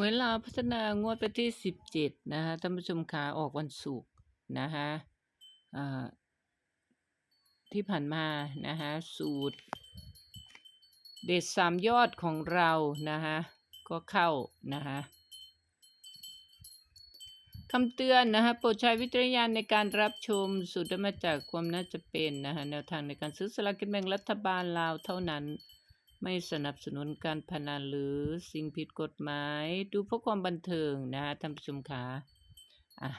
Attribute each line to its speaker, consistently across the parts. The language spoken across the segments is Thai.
Speaker 1: หวลาพัฒนางวดวันที่17นะคะท่านผู้ชมขาออกวันศุกร์นะคะที่ผ่านมานะคะสูตร เด็ดสามยอดของเรานะคะก็เข้านะคะคำเตือนนะคะโปรดใช้วิจารณญาณในการรับชมสูตรมาจากความน่าจะเป็นนะคะแนวทางในการซื้อสลากกินแบ่งรัฐบาลลาวเท่านั้น ไม่สนับสนุนการพนันหรือสิ่งผิดกฎหมาย ดูเพื่อความบันเทิงนะฮะท่านผู้ชมขาอะ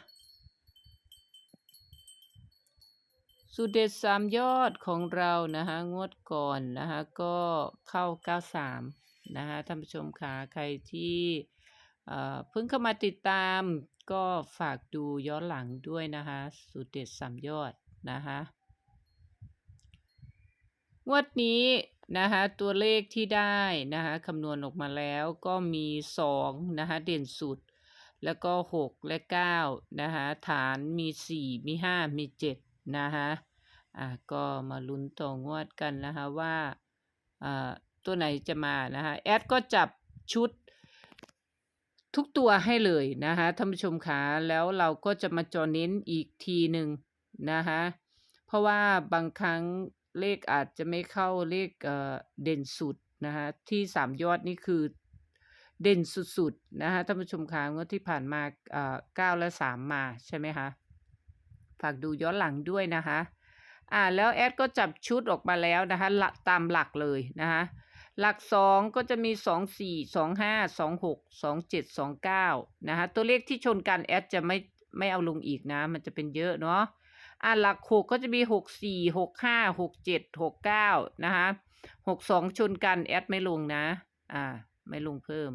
Speaker 1: สูตรเด็ดสามยอดของเรานะฮะงวดก่อนนะฮะก็เข้า 93 นะฮะท่านผู้ชมขาใครที่เอ่อเพิ่งเข้ามาติดตามก็ฝากดูย้อนหลังด้วยนะคะสูตรเด็ดสามยอดนะคะงวดนี้ นะคะตัวเลขที่ได้นะคะคำนวณออกมาแล้วก็มี2นะคะเด่นสุด แล้วก็ 6 และ9นะคะฐานมี 4 มี 5 มี7นะคะอะก็มาลุ้นต่องวดกันนะคะว่าอ่าตัวไหนจะมานะคะแอดก็จับชุดทุกตัวให้เลยนะคะท่านผู้ชมคะแล้วเราก็จะมาจอเน้นอีกทีหนึ่งนะคะเพราะว่าบางครั้ง เลขอาจจะไม่เข้าเลขเเด่นสุดนะคะที่สามยอดนี่คือเด่นสุดๆนะคะท่านผู้ชมคะงวดที่ผ่านมาเอ่อเก้าและสามมาใช่ไหมคะฝากดูย้อนหลังด้วยนะคะอ่าแล้วแอดก็จับชุดออกมาแล้วนะคะหลักตามหลักเลยนะคะหลักสองก็จะมีสองสี่สองห้าสองหกสองเจ็ดสองเก้านะคะตัวเลขที่ชนกันแอดจะไม่ไม่เอาลงอีกนะ มันจะเป็นเยอะเนาะ อ่าหลักหกก็จะมีหกสี่หกห้าหกเจ็ดหกเก้านะคะหกสองชนกันแอดไม่ลงนะ อ่า ไม่ลงเพิ่ม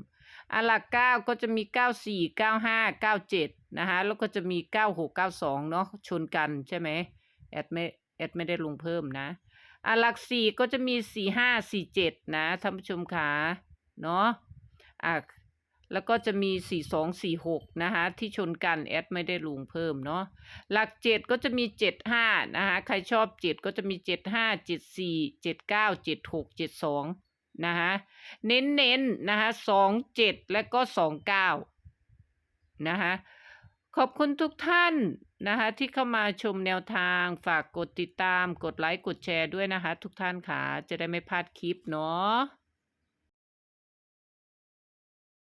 Speaker 1: อ่าหลักเก้าก็จะมีเก้าสี่เก้าห้าเก้าเจ็ดนะคะแล้วก็จะมีเก้าหกเก้าสองเนาะชนกันใช่ไหมแอดไม่แอดไม่ได้ลงเพิ่มนะอ่าหลักสี่ก็จะมีสี่ห้าสี่เจ็ดนะท่านผู้ชมขาเนาะอ่า แล้วก็จะมี 4 2 4 6 นะคะที่ชนกันแอดไม่ได้ลงเพิ่มเนาะหลัก 7 ก็จะมี 7 5 นะคะใครชอบ 7 ก็จะมี 7 5 7 4 7 9 7 6 7 2 นะคะเน้นๆนนะคะ2 7 และก็ 2 9 นะคะขอบคุณทุกท่านนะคะที่เข้ามาชมแนวทางฝากกดติดตามกดไลค์กดแชร์ด้วยนะคะ ทุกท่านค่ะจะได้ไม่พลาดคลิปเนาะ